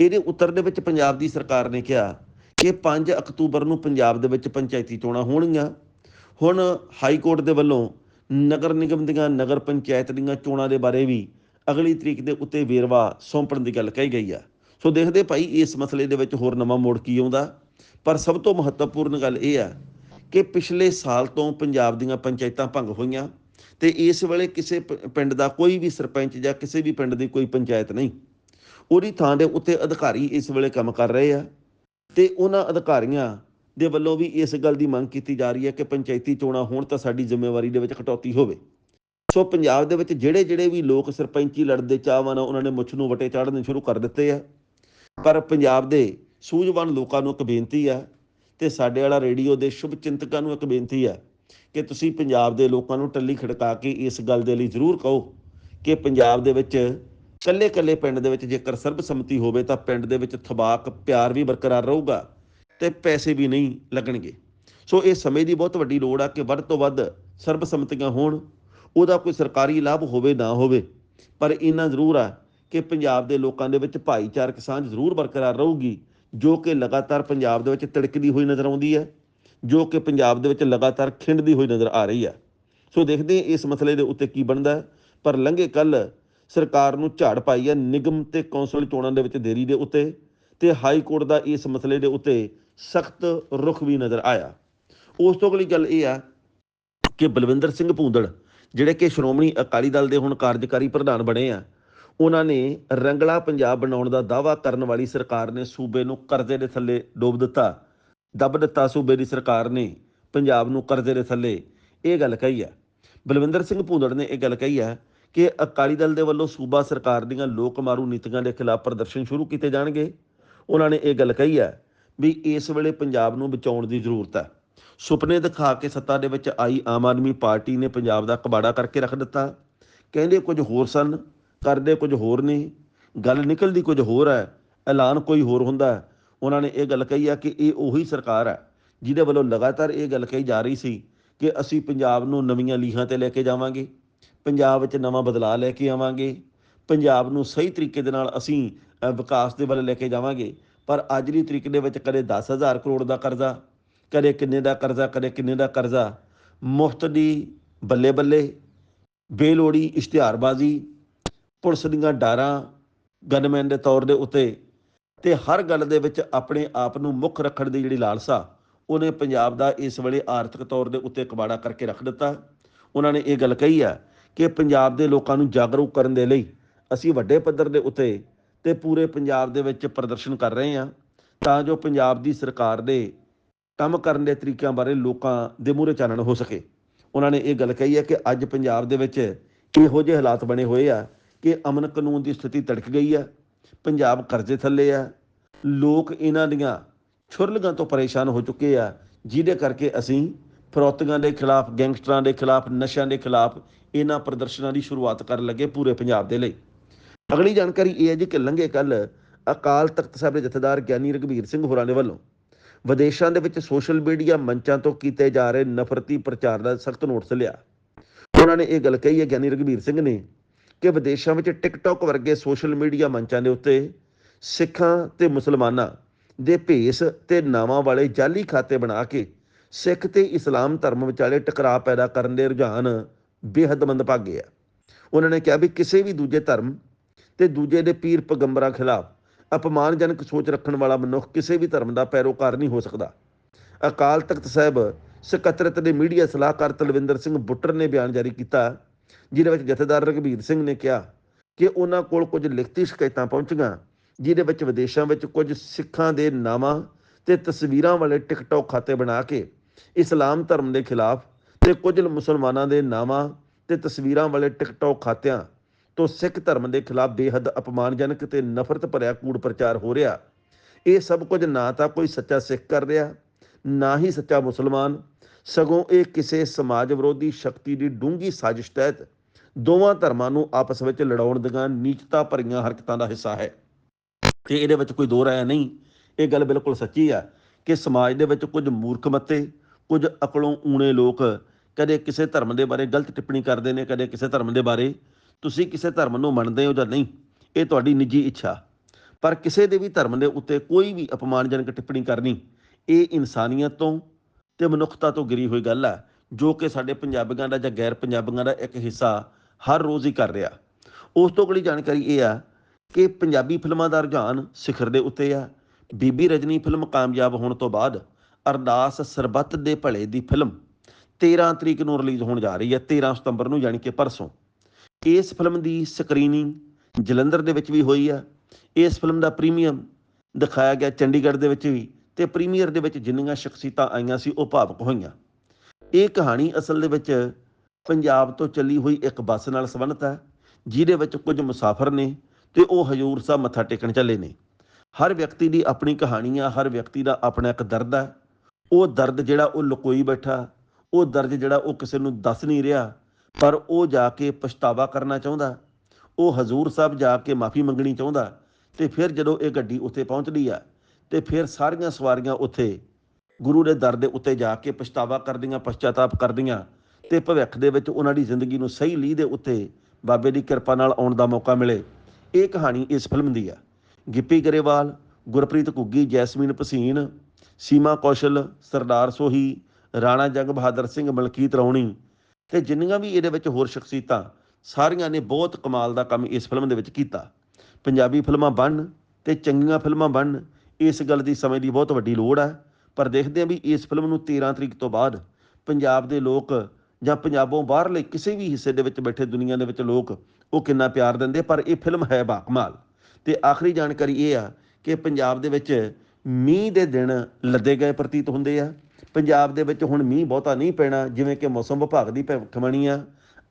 ਇਹਦੇ ਉੱਤਰ ਦੇ ਵਿੱਚ ਪੰਜਾਬ ਦੀ ਸਰਕਾਰ ਨੇ ਕਿਹਾ ਕਿ 5 ਅਕਤੂਬਰ ਨੂੰ ਪੰਜਾਬ ਦੇ ਵਿੱਚ ਪੰਚਾਇਤੀ ਚੋਣਾਂ ਹੋਣਗੀਆਂ। ਹੁਣ ਹਾਈ ਕੋਰਟ ਦੇ ਵੱਲੋਂ ਨਗਰ ਨਿਗਮ ਦੀਆਂ ਨਗਰ ਪੰਚਾਇਤ ਦੀਆਂ ਚੋਣਾਂ ਦੇ ਬਾਰੇ ਵੀ ਅਗਲੀ ਤਰੀਕ ਦੇ ਉੱਤੇ ਵੇਰਵਾ ਸੌਂਪਣ ਦੀ ਗੱਲ ਕਹੀ ਗਈ ਆ। ਸੋ ਦੇਖਦੇ ਭਾਈ, ਇਸ ਮਸਲੇ ਦੇ ਵਿੱਚ ਹੋਰ ਨਵਾਂ ਮੋੜ ਕੀ ਆਉਂਦਾ? ਪਰ ਸਭ ਤੋਂ ਮਹੱਤਵਪੂਰਨ ਗੱਲ ਇਹ ਆ ਕਿ ਪਿਛਲੇ ਸਾਲ ਤੋਂ ਪੰਜਾਬ ਦੀਆਂ ਪੰਚਾਇਤਾਂ ਭੰਗ ਹੋਈਆਂ ਤੇ ਇਸ ਵੇਲੇ ਕਿਸੇ ਪ- ਪਿੰਡ ਦਾ ਕੋਈ ਵੀ ਸਰਪੰਚ ਜਾਂ ਕਿਸੇ ਵੀ ਪਿੰਡ ਦੀ ਕੋਈ ਪੰਚਾਇਤ ਨਹੀਂ। ਉਹਦੀ ਥਾਂ ਦੇ ਉੱਤੇ ਅਧਿਕਾਰੀ ਇਸ ਵੇਲੇ ਕੰਮ ਕਰ ਰਹੇ ਆ ਤੇ ਉਹਨਾਂ ਅਧਿਕਾਰੀਆਂ ਦੇ ਵੱਲੋਂ ਵੀ ਇਸ ਗੱਲ ਦੀ ਮੰਗ ਕੀਤੀ ਜਾ ਰਹੀ ਹੈ ਕਿ ਪੰਚਾਇਤੀ ਚੋਣਾਂ ਹੋਣ ਤਾਂ ਸਾਡੀ ਜ਼ਿੰਮੇਵਾਰੀ ਦੇ ਵਿੱਚ ਕਟੌਤੀ ਹੋਵੇ। ਸੋ ਪੰਜਾਬ ਦੇ ਵਿੱਚ ਜਿਹੜੇ ਜਿਹੜੇ ਵੀ ਲੋਕ ਸਰਪੰਚੀ ਲੜਦੇ ਚਾਹਵਾਨ ਉਹਨਾਂ ਨੇ ਮੁੱਛ ਨੂੰ ਵਟੇ ਚਾੜਨੇ ਸ਼ੁਰੂ ਕਰ ਦਿੱਤੇ ਆ। ਪਰ ਪੰਜਾਬ ਦੇ ਸੂਝਵਾਨ ਲੋਕਾਂ ਨੂੰ ਇੱਕ ਬੇਨਤੀ ਆ ਤੇ ਸਾਡੇ ਵਾਲਾ ਰੇਡੀਓ ਦੇ ਸ਼ੁਭ ਚਿੰਤਕਾਂ ਨੂੰ ਇੱਕ ਬੇਨਤੀ ਆ ਕਿ ਤੁਸੀਂ ਪੰਜਾਬ ਦੇ ਲੋਕਾਂ ਨੂੰ ਟੱਲੀ ਖੜਕਾ ਕੇ ਇਸ ਗੱਲ ਦੇ ਲਈ ਜ਼ਰੂਰ ਕਹੋ ਕਿ ਪੰਜਾਬ ਦੇ ਵਿੱਚ ਕੱਲੇ ਕੱਲੇ ਪਿੰਡ ਦੇ ਵਿੱਚ ਜੇਕਰ ਸਰਬਸੰਮਤੀ ਹੋਵੇ ਤਾਂ ਪਿੰਡ ਦੇ ਵਿੱਚ ਥਬਾਕ, ਪਿਆਰ ਵੀ ਬਰਕਰਾਰ ਰਹੂਗਾ ਤੇ ਪੈਸੇ ਵੀ ਨਹੀਂ ਲੱਗਣਗੇ। ਸੋ ਇਹ ਸਮੇਂ ਦੀ ਬਹੁਤ ਵੱਡੀ ਲੋੜ ਆ ਕਿ ਵੱਧ ਤੋਂ ਵੱਧ ਸਰਬਸੰਮਤੀਆਂ ਹੋਣ, ਉਹਦਾ ਕੋਈ ਸਰਕਾਰੀ ਲਾਭ ਹੋਵੇ ਨਾ ਹੋਵੇ, ਪਰ ਇੰਨਾ ਜ਼ਰੂਰ ਆ ਕਿ ਪੰਜਾਬ ਦੇ ਲੋਕਾਂ ਦੇ ਵਿੱਚ ਭਾਈਚਾਰਕ ਸਾਂਝ ਜ਼ਰੂਰ ਬਰਕਰਾਰ ਰਹੂਗੀ, ਜੋ ਕਿ ਲਗਾਤਾਰ ਪੰਜਾਬ ਦੇ ਵਿੱਚ ਤਿੜਕਦੀ ਹੋਈ ਨਜ਼ਰ ਆਉਂਦੀ ਹੈ, ਜੋ ਕਿ ਪੰਜਾਬ ਦੇ ਵਿੱਚ ਲਗਾਤਾਰ ਖਿੰਡਦੀ ਹੋਈ ਨਜ਼ਰ ਆ ਰਹੀ ਹੈ। ਸੋ ਦੇਖਦੇ ਹਾਂ ਇਸ ਮਸਲੇ ਦੇ ਉੱਤੇ ਕੀ ਬਣਦਾ ਪਰ ਲੰਘੇ ਕੱਲ ਸਰਕਾਰ ਨੂੰ ਝਾੜ ਪਾਈ ਹੈ ਨਿਗਮ ਤੇ ਕੌਂਸਲ ਚੋਣਾਂ ਦੇ ਵਿੱਚ ਦੇਰੀ ਦੇ ਉੱਤੇ ਤੇ ਹਾਈ ਕੋਰਟ ਦਾ ਇਸ ਮਸਲੇ ਦੇ ਉੱਤੇ ਸਖਤ ਰੁਖ ਵੀ ਨਜ਼ਰ ਆਇਆ। ਉਸ ਤੋਂ ਅਗਲੀ ਗੱਲ ਇਹ ਆ ਕਿ ਬਲਵਿੰਦਰ ਸਿੰਘ ਭੂੰਦੜ, ਜਿਹੜੇ ਕਿ ਸ਼੍ਰੋਮਣੀ ਅਕਾਲੀ ਦਲ ਦੇ ਹੁਣ ਕਾਰਜਕਾਰੀ ਪ੍ਰਧਾਨ ਬਣੇ ਆ ਉਹਨਾਂ ਨੇ ਰੰਗਲਾ ਪੰਜਾਬ ਬਣਾਉਣ ਦਾ ਦਾਅਵਾ ਕਰਨ ਵਾਲੀ ਸਰਕਾਰ ਨੇ ਸੂਬੇ ਨੂੰ ਕਰਜ਼ੇ ਦੇ ਥੱਲੇ ਡੋਬ ਦਿੱਤਾ। ਦੱਬ ਦਿੱਤਾ ਸੂਬੇ ਦੀ ਸਰਕਾਰ ਨੇ, ਪੰਜਾਬ ਨੂੰ ਕਰਜ਼ੇ ਦੇ ਥੱਲੇ। ਇਹ ਗੱਲ ਕਹੀ ਹੈ। ਬਲਵਿੰਦਰ ਸਿੰਘ ਭੂੰਦੜ ਨੇ ਇਹ ਗੱਲ ਕਹੀ ਹੈ ਕਿ ਅਕਾਲੀ ਦਲ ਦੇ ਵੱਲੋਂ ਸੂਬਾ ਸਰਕਾਰ ਦੀਆਂ ਲੋਕ ਮਾਰੂ ਨੀਤੀਆਂ ਦੇ ਖਿਲਾਫ ਪ੍ਰਦਰਸ਼ਨ ਸ਼ੁਰੂ ਕੀਤੇ ਜਾਣਗੇ। ਉਹਨਾਂ ਨੇ ਇਹ ਗੱਲ ਕਹੀ ਹੈ ਵੀ ਇਸ ਵੇਲੇ ਪੰਜਾਬ ਨੂੰ ਬਚਾਉਣ ਦੀ ਜ਼ਰੂਰਤ ਹੈ। ਸੁਪਨੇ ਦਿਖਾ ਕੇ ਸੱਤਾ ਦੇ ਵਿੱਚ ਆਈ ਆਮ ਆਦਮੀ ਪਾਰਟੀ ਨੇ ਪੰਜਾਬ ਦਾ ਕਬਾੜਾ ਕਰਕੇ ਰੱਖ ਦਿੱਤਾ। ਕਹਿੰਦੇ ਕੁਝ ਹੋਰ ਸਨ। ਕਰਦੇ ਕੁਝ ਹੋਰ ਨਹੀਂ। ਗੱਲ ਨਿਕਲਦੀ ਕੁਝ ਹੋਰ ਹੈ। ਐਲਾਨ ਕੋਈ ਹੋਰ ਹੁੰਦਾ ਹੈ। ਉਹਨਾਂ ਨੇ ਇਹ ਗੱਲ ਕਹੀ ਹੈ ਕਿ ਇਹ ਉਹੀ ਸਰਕਾਰ ਹੈ, ਜਿਹਦੇ ਵੱਲੋਂ ਲਗਾਤਾਰ ਇਹ ਗੱਲ ਕਹੀ ਜਾ ਰਹੀ ਸੀ ਕਿ ਅਸੀਂ ਪੰਜਾਬ ਨੂੰ ਨਵੀਆਂ ਲੀਹਾਂ ਤੇ ਲੈ ਕੇ ਜਾਵਾਂਗੇ, ਪੰਜਾਬ ਵਿੱਚ ਨਵਾਂ ਬਦਲਾਅ ਲੈ ਕੇ ਆਵਾਂਗੇ, ਪੰਜਾਬ ਨੂੰ ਸਹੀ ਤਰੀਕੇ ਦੇ ਨਾਲ ਅਸੀਂ ਵਿਕਾਸ ਦੇ ਵੱਲ ਲੈ ਕੇ ਜਾਵਾਂਗੇ। ਪਰ ਅੱਜ ਦੀ ਤਰੀਕ ਦੇ ਵਿੱਚ ਕਦੇ 10000 ਕਰੋੜ ਦਾ ਕਰਜ਼ਾ, ਕਦੇ ਕਿੰਨੇ ਦਾ ਕਰਜ਼ਾ, ਕਦੇ ਕਿੰਨੇ ਦਾ ਕਰਜ਼ਾ। ਮੁਫਤ ਦੀ ਬੱਲੇ ਬੱਲੇ ਬੇਲੋੜੀ, ਇਸ਼ਤਿਹਾਰਬਾਜ਼ੀ ਪੁਲਿਸ ਦੀਆਂ ਡਾਰਾਂ ਗਨਮੈਨ ਦੇ ਤੌਰ ਦੇ ਉੱਤੇ ਤੇ ਹਰ ਗੱਲ ਦੇ ਵਿੱਚ ਆਪਣੇ ਆਪ ਨੂੰ ਮੁੱਖ ਰੱਖਣ ਦੀ ਜਿਹੜੀ ਲਾਲਸਾ, ਉਹਨੇ ਪੰਜਾਬ ਦਾ ਇਸ ਵੇਲੇ ਆਰਥਿਕ ਤੌਰ ਦੇ ਉੱਤੇ ਕਬਾੜਾ ਕਰਕੇ ਰੱਖ ਦਿੱਤਾ। ਉਹਨਾਂ ਨੇ ਇਹ ਗੱਲ ਕਹੀ ਆ ਕਿ ਪੰਜਾਬ ਦੇ ਲੋਕਾਂ ਨੂੰ ਜਾਗਰੂਕ ਕਰਨ ਦੇ ਲਈ ਅਸੀਂ ਵੱਡੇ ਪੱਧਰ ਦੇ ਉੱਤੇ ਤੇ ਪੂਰੇ ਪੰਜਾਬ ਦੇ ਵਿੱਚ ਪ੍ਰਦਰਸ਼ਨ ਕਰ ਰਹੇ ਹਾਂ, ਤਾਂ ਜੋ ਪੰਜਾਬ ਦੀ ਸਰਕਾਰ ਦੇ ਕੰਮ ਕਰਨ ਦੇ ਤਰੀਕਿਆਂ ਬਾਰੇ ਲੋਕਾਂ ਦੇ ਮੂਹਰੇ ਚਾਨਣ ਹੋ ਸਕੇ। ਉਹਨਾਂ ਨੇ ਇਹ ਗੱਲ ਕਹੀ ਹੈ ਕਿ ਅੱਜ ਪੰਜਾਬ ਦੇ ਵਿੱਚ ਇਹੋ ਜਿਹੇ ਹਾਲਾਤ ਬਣੇ ਹੋਏ ਆ ਕਿ ਅਮਨ ਕਾਨੂੰਨ ਦੀ ਸਥਿਤੀ ਤੜਕ ਗਈ ਆ, ਪੰਜਾਬ ਕਰਜ਼ੇ ਥੱਲੇ ਆ। ਲੋਕ ਇਹਨਾਂ ਦੀਆਂ ਛੁਰਲੀਆਂ ਤੋਂ ਪਰੇਸ਼ਾਨ ਹੋ ਚੁੱਕੇ ਆ, ਜਿਹਦੇ ਕਰਕੇ ਅਸੀਂ ਫਰੋਤੀਆਂ ਦੇ ਖਿਲਾਫ, ਗੈਂਗਸਟਰਾਂ ਦੇ ਖਿਲਾਫ, ਨਸ਼ਿਆਂ ਦੇ ਖਿਲਾਫ ਇਹਨਾਂ ਪ੍ਰਦਰਸ਼ਨਾਂ ਦੀ ਸ਼ੁਰੂਆਤ ਕਰਨ ਲੱਗੇ ਪੂਰੇ ਪੰਜਾਬ ਦੇ ਲਈ। ਅਗਲੀ ਜਾਣਕਾਰੀ ਇਹ ਹੈ ਜੀ ਕਿ ਲੰਘੇ ਕੱਲ ਅਕਾਲ ਤਖਤ ਸਾਹਿਬ ਦੇ ਜਥੇਦਾਰ ਗਿਆਨੀ ਰਘਬੀਰ ਸਿੰਘ ਹੋਰਾਂ ਦੇ ਵੱਲੋਂ ਵਿਦੇਸ਼ਾਂ ਦੇ ਵਿੱਚ ਸੋਸ਼ਲ ਮੀਡੀਆ ਮੰਚਾਂ ਤੋਂ ਕੀਤੇ ਜਾ ਰਹੇ ਨਫ਼ਰਤੀ ਪ੍ਰਚਾਰ ਦਾ ਸਖਤ ਨੋਟਿਸ ਲਿਆ। ਉਹਨਾਂ ਨੇ ਇਹ ਗੱਲ ਕਹੀ ਹੈ, ਗਿਆਨੀ ਰਘਬੀਰ ਸਿੰਘ ਨੇ ਕਿ ਵਿਦੇਸ਼ਾਂ ਵਿੱਚ ਟਿਕਟੌਕ ਵਰਗੇ ਸੋਸ਼ਲ ਮੀਡੀਆ ਮੰਚਾਂ ਦੇ ਉੱਤੇ ਸਿੱਖਾਂ ਤੇ ਮੁਸਲਮਾਨਾਂ ਦੇ ਭੇਸ ਤੇ ਨਾਵਾਂ ਵਾਲੇ ਜਾਲੀ ਖਾਤੇ ਬਣਾ ਕੇ ਸਿੱਖ ਤੇ ਇਸਲਾਮ ਧਰਮ ਵਿਚਾਲੇ ਟਕਰਾਅ ਪੈਦਾ ਕਰਨ ਦੇ ਰੁਝਾਨ ਬੇਹੱਦ ਮੰਦਭਾਗੇ ਆ। ਉਹਨਾਂ ਨੇ ਕਿਹਾ ਵੀ ਕਿਸੇ ਵੀ ਦੂਜੇ ਧਰਮ ਤੇ ਦੂਜੇ ਦੇ ਪੀਰ ਪੈਗੰਬਰਾਂ ਖਿਲਾਫ ਅਪਮਾਨਜਨਕ ਸੋਚ ਰੱਖਣ ਵਾਲਾ ਮਨੁੱਖ ਕਿਸੇ ਵੀ ਧਰਮ ਦਾ ਪੈਰੋਕਾਰ ਨਹੀਂ ਹੋ ਸਕਦਾ। ਅਕਾਲ ਤਖਤ ਸਾਹਿਬ ਸਕੱਤਰਤ ਦੇ ਮੀਡੀਆ ਸਲਾਹਕਾਰ ਤਲਵਿੰਦਰ ਸਿੰਘ ਬੁੱਟਰ ਨੇ ਬਿਆਨ ਜਾਰੀ ਕੀਤਾ ਜਿਹਦੇ ਵਿੱਚ ਜਥੇਦਾਰ ਰਘਬੀਰ ਸਿੰਘ ਨੇ ਕਿਹਾ ਕਿ ਉਹਨਾਂ ਕੋਲ ਕੁਝ ਲਿਖਤੀ ਸ਼ਿਕਾਇਤਾਂ ਪਹੁੰਚੀਆਂ, ਜਿਹਦੇ ਵਿੱਚ ਵਿਦੇਸ਼ਾਂ ਵਿੱਚ ਕੁਝ ਸਿੱਖਾਂ ਦੇ ਨਾਵਾਂ ਤੇ ਤਸਵੀਰਾਂ ਵਾਲੇ ਟਿਕਟੌਕ ਖਾਤੇ ਬਣਾ ਕੇ ਇਸਲਾਮ ਧਰਮ ਦੇ ਖਿਲਾਫ ਤੇ ਕੁਝ ਮੁਸਲਮਾਨਾਂ ਦੇ ਨਾਵਾਂ ਤੇ ਤਸਵੀਰਾਂ ਵਾਲੇ ਟਿਕਟੌਕ ਖਾਤਿਆਂ ਤੋਂ ਸਿੱਖ ਧਰਮ ਦੇ ਖਿਲਾਫ ਬੇਹੱਦ ਅਪਮਾਨਜਨਕ ਤੇ ਨਫ਼ਰਤ ਭਰਿਆ ਕੂੜ ਪ੍ਰਚਾਰ ਹੋ ਰਿਹਾ। ਇਹ ਸਭ ਕੁਝ ਨਾ ਤਾਂ ਕੋਈ ਸੱਚਾ ਸਿੱਖ ਕਰ ਰਿਹਾ, ਨਾ ਹੀ ਸੱਚਾ ਮੁਸਲਮਾਨ ਸਗੋਂ ਇਹ ਕਿਸੇ ਸਮਾਜ ਵਿਰੋਧੀ ਸ਼ਕਤੀ ਦੀ ਡੂੰਗੀ ਸਾਜ਼ਿਸ਼ ਤਹਿਤ ਦੋਵਾਂ ਧਰਮਾਂ ਨੂੰ ਆਪਸ ਵਿੱਚ ਲੜਾਉਣ ਦੀਆਂ ਨੀਚਤਾ ਭਰੀਆਂ ਹਰਕਤਾਂ ਦਾ ਹਿੱਸਾ ਹੈ। ਤੇ ਇਹਦੇ ਵਿੱਚ ਕੋਈ ਦੋ ਰਾਇ ਨਹੀਂ, ਇਹ ਗੱਲ ਬਿਲਕੁਲ ਸੱਚੀ ਆ ਕਿ ਸਮਾਜ ਦੇ ਵਿੱਚ ਕੁਝ ਮੂਰਖ ਮੱਤੇ ਕੁਝ ਅਕਲੋਂ ਊਣੇ ਲੋਕ ਕਦੇ ਕਿਸੇ ਧਰਮ ਦੇ ਬਾਰੇ ਗਲਤ ਟਿੱਪਣੀ ਕਰਦੇ ਨੇ, ਕਦੇ ਕਿਸੇ ਧਰਮ ਦੇ ਬਾਰੇ। ਤੁਸੀਂ ਕਿਸੇ ਧਰਮ ਨੂੰ ਮੰਨਦੇ ਹੋ ਜਾਂ ਨਹੀਂ, ਇਹ ਤੁਹਾਡੀ ਨਿੱਜੀ ਇੱਛਾ। ਪਰ ਕਿਸੇ ਦੇ ਵੀ ਧਰਮ ਦੇ ਉੱਤੇ ਕੋਈ ਵੀ ਅਪਮਾਨਜਨਕ ਟਿੱਪਣੀ ਕਰਨੀ, ਇਹ ਇਨਸਾਨੀਅਤ ਤੋਂ ਤੇ ਮਨੁੱਖਤਾ ਤੋਂ ਗਿਰੀ ਹੋਈ ਗੱਲ ਆ, ਜੋ ਕਿ ਸਾਡੇ ਪੰਜਾਬੀਆਂ ਦਾ ਜਾਂ ਗੈਰ ਪੰਜਾਬੀਆਂ ਦਾ ਇੱਕ ਹਿੱਸਾ ਹਰ ਰੋਜ਼ ਹੀ ਕਰ ਰਿਹਾ। ਉਸ ਤੋਂ ਅਗਲੀ ਜਾਣਕਾਰੀ ਇਹ ਆ ਕਿ ਪੰਜਾਬੀ ਫਿਲਮਾਂ ਦਾ ਰੁਝਾਨ ਸਿਖਰ ਦੇ ਉੱਤੇ ਆ। ਬੀਬੀ ਰਜਨੀ ਫਿਲਮ ਕਾਮਯਾਬ ਹੋਣ ਤੋਂ ਬਾਅਦ ਅਰਦਾਸ ਸਰਬੱਤ ਦੇ ਭਲੇ ਦੀ ਫਿਲਮ 13 ਤਰੀਕ ਨੂੰ ਰਿਲੀਜ਼ ਹੋਣ ਜਾ ਰਹੀ ਹੈ 13 ਸਤੰਬਰ ਨੂੰ ਯਾਨੀ ਕਿ ਪਰਸੋਂ। ਇਸ ਫਿਲਮ ਦੀ ਸਕਰੀਨਿੰਗ ਜਲੰਧਰ ਦੇ ਵਿੱਚ ਵੀ ਹੋਈ ਆ। ਇਸ ਫਿਲਮ ਦਾ ਪ੍ਰੀਮੀਅਮ ਦਿਖਾਇਆ ਗਿਆ ਚੰਡੀਗੜ੍ਹ ਦੇ ਵਿੱਚ ਵੀ। ਤੇ ਪ੍ਰੀਮੀਅਰ ਦੇ ਵਿੱਚ ਜਿੰਨੀਆਂ ਸ਼ਖਸੀਅਤਾਂ ਆਈਆਂ ਸੀ, ਉਹ ਭਾਵਕ ਹੋਈਆਂ। ਇਹ ਕਹਾਣੀ ਅਸਲ ਦੇ ਵਿੱਚ ਪੰਜਾਬ ਤੋਂ ਚੱਲੀ ਹੋਈ ਇੱਕ ਬੱਸ ਨਾਲ ਸੰਬੰਧਿਤ ਹੈ, ਜਿਹਦੇ ਵਿੱਚ ਕੁਝ ਮੁਸਾਫਰ ਨੇ ਤੇ ਉਹ ਹਜੂਰ ਸਾਹਿਬ ਮੱਥਾ ਟੇਕਣ ਚੱਲੇ ਨੇ। ਹਰ ਵਿਅਕਤੀ ਦੀ ਆਪਣੀ ਕਹਾਣੀ ਆ, ਹਰ ਵਿਅਕਤੀ ਦਾ ਆਪਣਾ ਇੱਕ ਦਰਦ ਹੈ ਉਹ ਦਰਦ ਜਿਹੜਾ ਉਹ ਲੁਕੋਈ ਬੈਠਾ, ਉਹ ਦਰਦ ਜਿਹੜਾ ਉਹ ਕਿਸੇ ਨੂੰ ਦੱਸ ਨਹੀਂ ਰਿਹਾ, ਪਰ ਉਹ ਜਾ ਕੇ ਪਛਤਾਵਾ ਕਰਨਾ ਚਾਹੁੰਦਾ। ਉਹ ਹਜ਼ੂਰ ਸਾਹਿਬ ਜਾ ਕੇ ਮਾਫੀ ਮੰਗਣੀ ਚਾਹੁੰਦਾ ਤੇ ਫਿਰ ਜਦੋਂ ਇਹ ਗੱਡੀ ਉੱਥੇ ਪਹੁੰਚਦੀ ਆ ਤੇ ਫਿਰ ਸਾਰੀਆਂ ਸਵਾਰੀਆਂ ਉੱਥੇ ਗੁਰੂ ਦੇ ਦਰ ਦੇ ਉੱਤੇ ਜਾ ਕੇ ਪਛਤਾਵਾ ਕਰਦੀਆਂ, ਪਛਤਾਤਾਪ ਕਰਦੀਆਂ ਤੇ ਭਵਿੱਖ ਦੇ ਵਿੱਚ ਉਹਨਾਂ ਦੀ ਜ਼ਿੰਦਗੀ ਨੂੰ ਸਹੀ ਲੀਹ ਦੇ ਉੱਤੇ ਬਾਬੇ ਦੀ ਕਿਰਪਾ ਨਾਲ ਆਉਣ ਦਾ ਮੌਕਾ ਮਿਲੇ। ਇਹ ਕਹਾਣੀ ਇਸ ਫਿਲਮ ਦੀ ਆ। ਗਿੱਪੀ ਗਰੇਵਾਲ, ਗੁਰਪ੍ਰੀਤ ਘੁੱਗੀ, ਜੈਸਮੀਨ ਭਸੀਨ ਸੀਮਾ ਕੌਸ਼ਲ, ਸਰਦਾਰ ਸੋਹੀ, ਰਾਣਾ ਜੰਗ ਬਹਾਦਰ ਸਿੰਘ, ਮਲਕੀਤ ਰੌਣੀ ਤੇ ਜਿੰਨੀਆਂ ਵੀ ਇਹਦੇ ਵਿੱਚ ਹੋਰ ਸ਼ਖਸੀਅਤਾਂ, ਸਾਰੀਆਂ ਨੇ ਬਹੁਤ ਕਮਾਲ ਦਾ ਕੰਮ ਇਸ ਫਿਲਮ ਦੇ ਵਿੱਚ ਕੀਤਾ। ਪੰਜਾਬੀ ਫਿਲਮਾਂ ਬਣਨ ਤੇ ਚੰਗੀਆਂ ਫਿਲਮਾਂ ਬਣਨ ਇਸ ਗੱਲ ਦੀ ਸਮੇਂ ਦੀ ਬਹੁਤ ਵੱਡੀ ਲੋੜ ਹੈ ਪਰ ਦੇਖਦੇ ਹਾਂ ਵੀ ਇਸ ਫਿਲਮ ਨੂੰ 13 ਤਰੀਕ ਤੋਂ ਬਾਅਦ ਪੰਜਾਬ ਦੇ ਲੋਕ ਜਾਂ ਪੰਜਾਬੋਂ ਬਾਹਰਲੇ ਕਿਸੇ ਵੀ ਹਿੱਸੇ ਦੇ ਵਿੱਚ ਬੈਠੇ ਦੁਨੀਆ ਦੇ ਵਿੱਚ ਲੋਕ ਉਹ ਕਿੰਨਾ ਪਿਆਰ ਦਿੰਦੇ, ਪਰ ਇਹ ਫਿਲਮ ਹੈ ਬਾਕਮਾਲ। ਤੇ ਆਖਰੀ ਜਾਣਕਾਰੀ ਇਹ ਆ ਕਿ ਪੰਜਾਬ ਦੇ ਵਿੱਚ ਮੀਂਹ ਦੇ ਦਿਨ ਲੱਦੇ ਗਏ ਪ੍ਰਤੀਤ ਹੁੰਦੇ ਆ। ਪੰਜਾਬ ਦੇ ਵਿੱਚ ਹੁਣ ਮੀਂਹ ਬਹੁਤਾ ਨਹੀਂ ਪੈਣਾ, ਜਿਵੇਂ ਕਿ ਮੌਸਮ ਵਿਭਾਗ ਦੀ ਭਵਿੱਖਬਾਣੀ ਆ।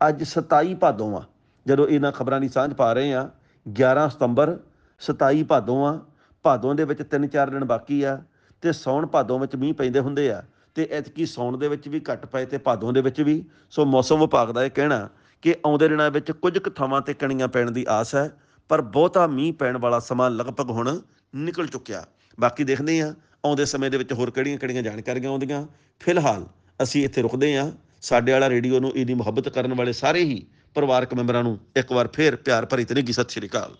ਅੱਜ 27 ਭਾਦੋਂ ਆ। ਜਦੋਂ ਇਹਨਾਂ ਖਬਰਾਂ ਦੀ ਸਾਂਝ ਪਾ ਰਹੇ ਆ 11 ਸਤੰਬਰ 27 ਭਾਦੋਂ ਆ। ਭਾਦੋਂ ਦੇ ਵਿੱਚ 3-4 ਦਿਨ ਬਾਕੀ ਆ ਤੇ ਸੌਣ ਭਾਦੋਂ ਵਿੱਚ ਮੀਂਹ ਪੈਂਦੇ ਹੁੰਦੇ ਆ ਤੇ ਐਤਕੀ ਸੌਣ ਦੇ ਵਿੱਚ ਵੀ ਘੱਟ ਪਏ ਤੇ ਭਾਦੋਂ ਦੇ ਵਿੱਚ ਵੀ। ਸੋ ਮੌਸਮ ਵਿਭਾਗ ਦਾ ਇਹ ਕਹਿਣਾ ਕਿ ਆਉਂਦੇ ਦਿਨਾਂ ਵਿੱਚ ਕੁਝ ਕੁ ਥਾਵਾਂ ਤੇ ਕਣੀਆਂ ਪੈਣ ਦੀ ਆਸ ਹੈ, ਪਰ ਬਹੁਤਾ ਮੀਂਹ ਪੈਣ ਵਾਲਾ ਸਮਾਂ ਲਗਭਗ ਹੁਣ ਨਿਕਲ ਚੁੱਕਿਆ। ਬਾਕੀ ਦੇਖਦੇ ਹਾਂ, ਆਉਂਦੇ ਸਮੇਂ ਦੇ ਵਿੱਚ ਹੋਰ ਕਿਹੜੀਆਂ-ਕਿਹੜੀਆਂ ਜਾਣਕਾਰੀਆਂ ਆਉਂਦੀਆਂ। ਫਿਲਹਾਲ ਅਸੀਂ ਇੱਥੇ ਰੁਕਦੇ ਹਾਂ। ਸਾਡੇ ਵਾਲਾ ਰੇਡੀਓ ਨੂੰ ਇਹਦੀ ਮੁਹੱਬਤ ਕਰਨ ਵਾਲੇ ਸਾਰੇ ਹੀ ਪਰਿਵਾਰਕ ਮੈਂਬਰਾਂ ਨੂੰ ਇੱਕ ਵਾਰ ਫੇਰ ਪਿਆਰ ਭਰੀ ਤਰੀਕੇ ਸਤਿ ਸ਼੍ਰੀ ਅਕਾਲ।